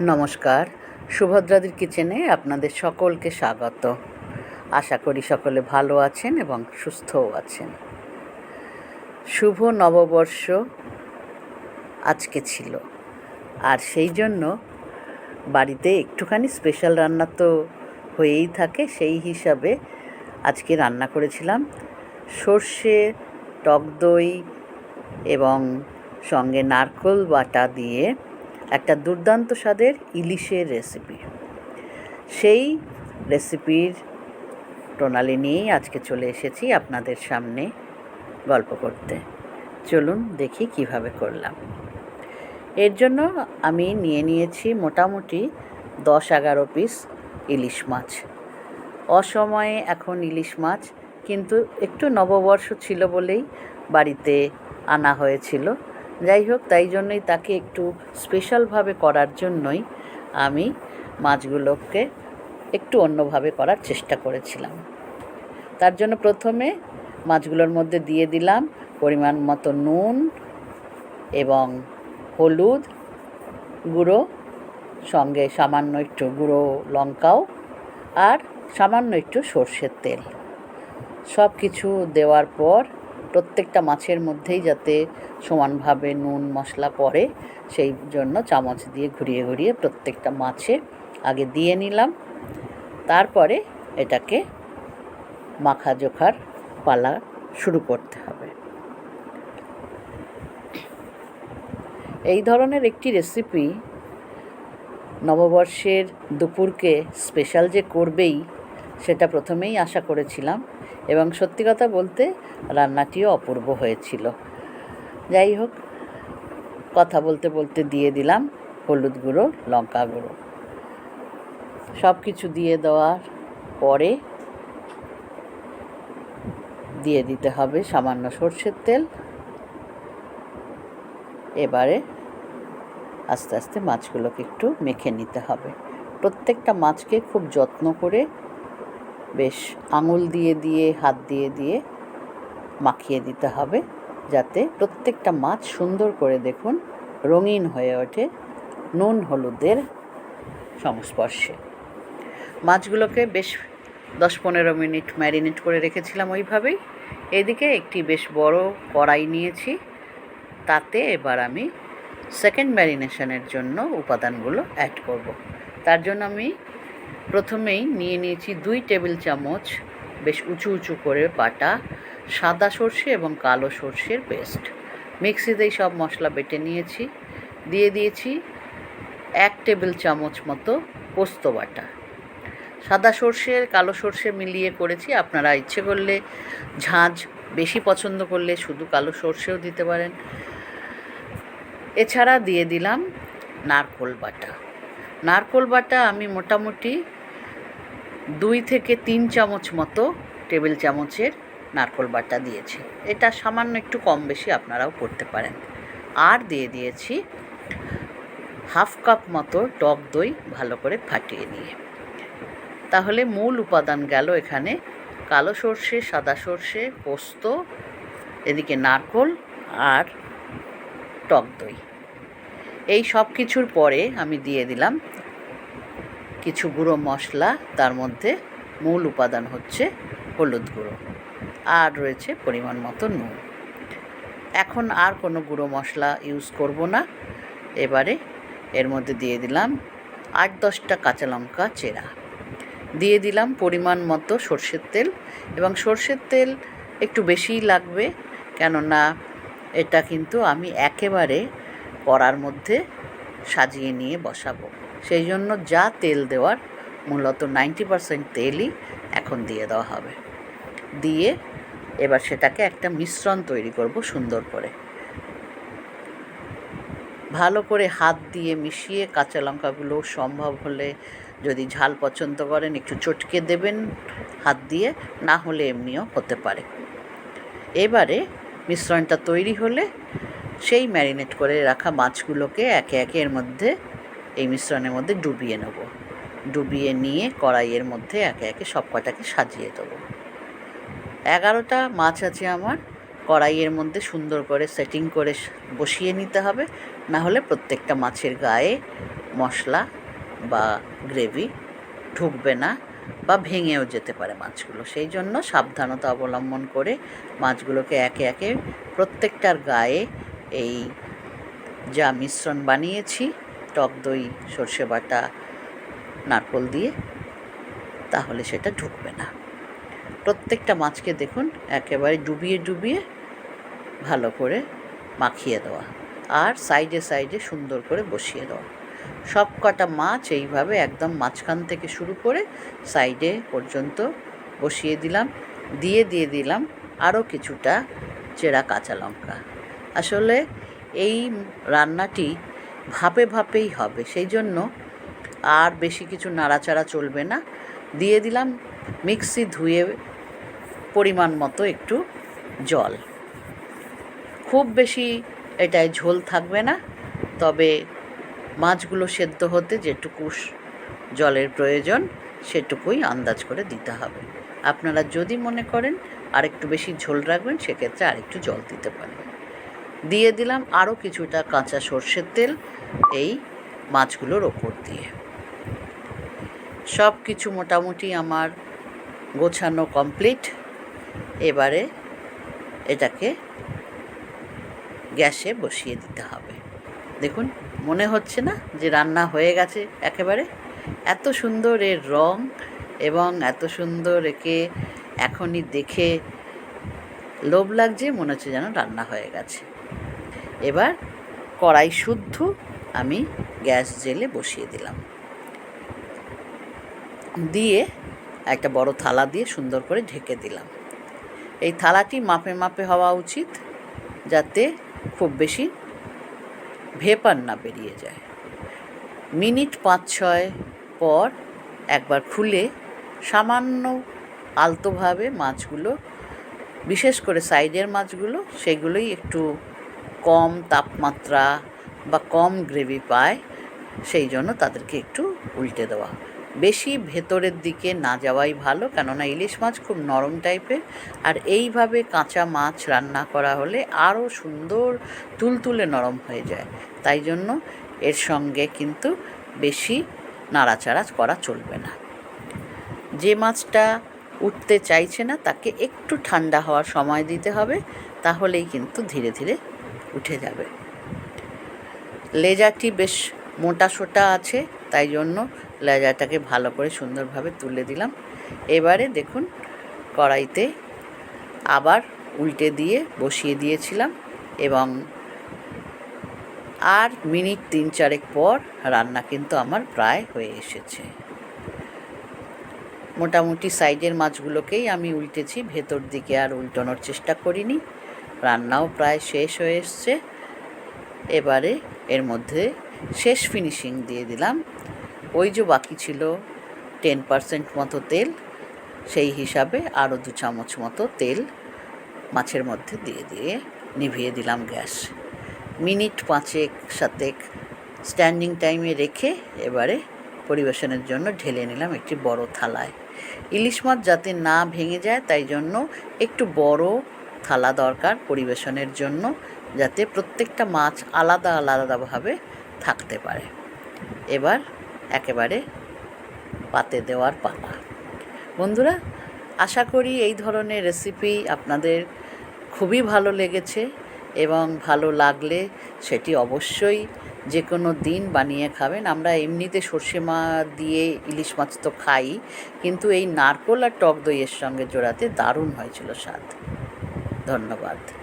নমস্কার। সুভদ্রাদির কিচেনে আপনাদের সকলকে স্বাগত। আশা করি সকলে ভালো আছেন এবং সুস্থও আছেন। শুভ নববর্ষ আজকে ছিল। আর সেই জন্য বাড়িতে একটুখানি স্পেশাল রান্না তো হয়েই থাকে, সেই হিসাবে আজকে রান্না করেছিলাম সর্ষে, টক দই এবং সঙ্গে নারকোল বাটা দিয়ে একটা দুর্দান্ত স্বাদের ইলিশের রেসিপি সেই রেসিপির প্রণালী নিয়েই আজকে চলে এসেছি আপনাদের সামনে গল্প করতে। চলুন দেখি কীভাবে করলাম। এর জন্য আমি নিয়ে নিয়েছি মোটামুটি দশ এগারো পিস ইলিশ মাছ। অসময়ে এখন ইলিশ মাছ, কিন্তু একটু নববর্ষ ছিল বলেই বাড়িতে আনা হয়েছিল। যাই হোক, তাই জন্যই তাকে একটু স্পেশালভাবে করার জন্যই আমি মাছগুলোকে একটু অন্যভাবে করার চেষ্টা করেছিলাম। তার জন্য প্রথমে মাছগুলোর মধ্যে দিয়ে দিলাম পরিমাণ মতো নুন এবং হলুদ গুঁড়ো, সঙ্গে সামান্য একটু গুঁড়ো লঙ্কাও আর সামান্য একটু সর্ষের তেল। সব কিছু দেওয়ার পর প্রত্যেকটা মাছের মধ্যেই যাতে সমানভাবে নুন, মশলা পড়ে, সেই জন্য চামচ দিয়ে ঘুরিয়ে ঘুরিয়ে প্রত্যেকটা মাছে আগে দিয়ে নিলাম। তারপরে এটাকে মাখা জোখার পালা শুরু করতে হবে। এই ধরনের একটি রেসিপি নববর্ষের দুপুরকে স্পেশাল যে করবেই সেটা প্রথমেই আশা করেছিলাম এবং সত্যি কথা বলতে রান্নাটিও অপূর্ব হয়েছিল। যাই হোক, কথা বলতে বলতে দিয়ে দিলাম হলুদ গুঁড়ো, লঙ্কা গুঁড়ো। সব কিছু দিয়ে দেওয়ার পরে দিয়ে দিতে হবে সামান্য সর্ষের তেল। এবারে আস্তে আস্তে মাছগুলোকে একটু মেখে নিতে হবে। প্রত্যেকটা মাছকে খুব যত্ন করে বেশ আঙুল দিয়ে দিয়ে, হাত দিয়ে দিয়ে মাখিয়ে দিতে হবে যাতে প্রত্যেকটা মাছ সুন্দর করে দেখুন রঙিন হয়ে ওঠে, নুন হলুদের সংস্পর্শে। মাছগুলোকে বেশ দশ পনেরো মিনিট ম্যারিনেট করে রেখেছিলাম ওইভাবেই। এদিকে একটি বেশ বড় কড়াই নিয়েছি। তাতে এবার আমি সেকেন্ড ম্যারিনেশনের জন্য উপাদানগুলো অ্যাড করব। তার জন্য আমি প্রথমেই নিয়ে নিয়েছি দুই টেবিল চামচ বেশ উঁচু উঁচু করে বাটা, সাদা সর্ষে এবং কালো সর্ষের পেস্ট। মিক্সিতেই সব মশলা বেটে নিয়েছি। দিয়ে দিয়েছি এক টেবিল চামচ মতো পোস্ত বাটা। সাদা সর্ষের কালো সর্ষে মিলিয়ে করেছি। আপনারা ইচ্ছে করলে ঝাঁঝ বেশি পছন্দ করলে শুধু কালো সর্ষেও দিতে পারেন। এছাড়া দিয়ে দিলাম নারকোল বাটা। নারকোল বাটা আমি মোটামুটি দুই থেকে তিন চামচ মতো টেবিল চামচের নারকোল বাটা দিয়েছি। এটা সামান্য একটু কম বেশি আপনারাও করতে পারেন। আর দিয়ে দিয়েছি হাফ কাপ মতো টক দই ভালো করে ফাটিয়ে নিয়ে। তাহলে মূল উপাদান গেল এখানে কালো সর্ষে, সাদা সর্ষে, পোস্ত, এদিকে নারকোল আর টক দই। এই সব কিছুর পরে আমি দিয়ে দিলাম কিছু গুঁড়ো মশলা, তার মধ্যে মূল উপাদান হচ্ছে হলুদ গুঁড়ো আর রয়েছে পরিমাণ মতো নুন। এখন আর কোনো গুঁড়ো মশলা ইউজ করব না। এবারে এর মধ্যে দিয়ে দিলাম আট দশটা কাঁচা লঙ্কা চেরা। দিয়ে দিলাম পরিমাণ মতো সর্ষের তেল এবং সর্ষের তেল একটু বেশিই লাগবে কেননা এটা কিন্তু আমি একেবারে কড়ার মধ্যে সাজিয়ে নিয়ে বসাবো। সেই জন্য যা তেল দেওয়ার মূলত নাইনটি পারসেন্ট তেলই এখন দিয়ে দেওয়া হবে। দিয়ে এবার সেটাকে একটা মিশ্রণ তৈরি করব সুন্দর করে। ভালো করে হাত দিয়ে মিশিয়ে কাঁচা লঙ্কাগুলো সম্ভব হলে যদি ঝাল পছন্দ করেন একটু চটকে দেবেন হাত দিয়ে, না হলে এমনিও হতে পারে। এবারে মিশ্রণটা তৈরি হলে সেই ম্যারিনেট করে রাখা মাছগুলোকে একে একে এর মধ্যে এই মিশ্রণের মধ্যে ডুবিয়ে নেব। ডুবিয়ে নিয়ে কড়াইয়ের মধ্যে একে একে সব কটাকে সাজিয়ে দেবো। এগারোটা মাছ আছে আমার। কড়াইয়ের মধ্যে সুন্দর করে সেটিং করে বসিয়ে নিতে হবে। না হলে প্রত্যেকটা মাছের গায়ে মশলা বা গ্রেভি ঢুকবে না বা ভেঙেও যেতে পারে মাছগুলো। সেই জন্য সাবধানতা অবলম্বন করে মাছগুলোকে একে একে প্রত্যেকটার গায়ে এই যা মিশ্রণ বানিয়েছি টক দই, সর্ষে বাটা, নারকোল দিয়ে, তাহলে সেটা ঢুকবে না। প্রত্যেকটা মাছকে দেখুন একেবারে ডুবিয়ে ডুবিয়ে ভালো করে মাখিয়ে দেওয়া আর সাইডে সাইডে সুন্দর করে বসিয়ে দেওয়া। সব কটা মাছ এইভাবে একদম মাঝখান থেকে শুরু করে সাইডে পর্যন্ত বসিয়ে দিলাম। দিয়ে দিয়ে দিলাম আরও কিছুটা চেরা কাঁচা লঙ্কা। আসলে এই রান্নাটি ভাপে ভাপেই হবে। সেই জন্য আর বেশি কিছু নাড়াচাড়া চলবে না। দিয়ে দিলাম মিক্সি ধুয়ে পরিমাণ মতো একটু জল। খুব বেশি এটায় ঝোল থাকবে না, তবে মাছগুলো সেদ্ধ হতে যেটুকু জলের প্রয়োজন, সেটুকুই আন্দাজ করে দিতে হবে। আপনারা যদি মনে করেন আরেকটু বেশি ঝোল রাখবেন, সেক্ষেত্রে আরেকটু জল দিতে পারেন দিয়ে দিলাম আরও কিছুটা কাঁচা সর্ষের তেল এই মাছগুলোর ওপর দিয়ে। সব কিছু মোটামুটি আমার গোছানো কমপ্লিট এবারে এটাকে গ্যাসে বসিয়ে দিতে হবে। দেখুন, মনে হচ্ছে না যে রান্না হয়ে গেছে একেবারে। এত সুন্দর এর রং এবং এত সুন্দর একে এখনই দেখে লোভ লাগছে, মনে হচ্ছে যেন রান্না হয়ে গেছে। এবার কড়াই শুদ্ধ আমি গ্যাস জেলে বসিয়ে দিলাম। দিয়ে একটা বড় থালা দিয়ে সুন্দর করে ঢেকে দিলাম। এই থালাটি মাপে মাপে হওয়া উচিত যাতে খুব বেশি ভেপার না বেরিয়ে যায়। মিনিট পাঁচ ছয় পর একবার খুলে সামান্য আলতোভাবে মাছগুলো, বিশেষ করে সাইডের মাছগুলো, সেগুলোই একটু কম তাপমাত্রা বা কম গ্রেভি পায়, সেই জন্য তাদেরকে একটু উল্টে দেওয়া বেশি ভেতরের দিকে না যাওয়াই ভালো, কেননা ইলিশ মাছ খুব নরম টাইপের। আর এইভাবে কাঁচা মাছ রান্না করা হলে আরও সুন্দর তুলতুলে নরম হয়ে যায়। তাই জন্য এর সঙ্গে কিন্তু বেশি নাড়াচাড়া করা চলবে না। যে মাছটা উঠতে চাইছে না, তাকে একটু ঠান্ডা হওয়ার সময় দিতে হবে, তাহলেই কিন্তু ধীরে ধীরে উঠে যাবে। লেজাটি বেশ মোটা সোটা আছে, তাই জন্য লেজারটাকে ভালো করে সুন্দরভাবে তুলে দিলাম। এবারে দেখুন, কড়াইতে আবার উল্টে দিয়ে বসিয়ে দিয়েছিলাম এবং আর মিনিট তিন চারেক পর রান্না কিন্তু আমার প্রায় হয়ে এসেছে। মোটামুটি সাইজের মাছগুলোকেই আমি উল্টেছি, ভেতর দিকে আর উল্টানোর চেষ্টা করিনি। রান্নাও প্রায় শেষ হয়ে এসছে। এবারে এর মধ্যে শেষ ফিনিশিং দিয়ে দিলাম। ওই যে বাকি ছিল টেন পারসেন্ট মতো তেল, সেই হিসাবে আরও দু চামচ মতো তেল মাছের মধ্যে দিয়ে দিয়ে নিভিয়ে দিলাম গ্যাস। মিনিট পাঁচেক সাতেক স্ট্যান্ডিং টাইমে রেখে এবারে পরিবেশনের জন্য ঢেলে নিলাম একটি বড় থালায়। ইলিশ মাছ যাতে না ভেঙে যায়, তাই জন্য একটু বড় থালা দরকার পরিবেশনের জন্য। যাতে প্রত্যেকটা মাছ আলাদা আলাদাভাবে থাকতে পারে। এবার একেবারে পাতে দেওয়ার পালা। বন্ধুরা, আশা করি এই ধরনের রেসিপি আপনাদের খুবই ভালো লেগেছে এবং ভালো লাগলে সেটি অবশ্যই যে কোনো দিন বানিয়ে খাবেন। আমরা এমনিতে সর্ষে মাছ দিয়ে ইলিশ মাছ তো খাই, কিন্তু এই নারকোল আর টক দইয়ের সঙ্গে জোড়াতে দারুণ হয়েছিল স্বাদ। ধন্যবাদ।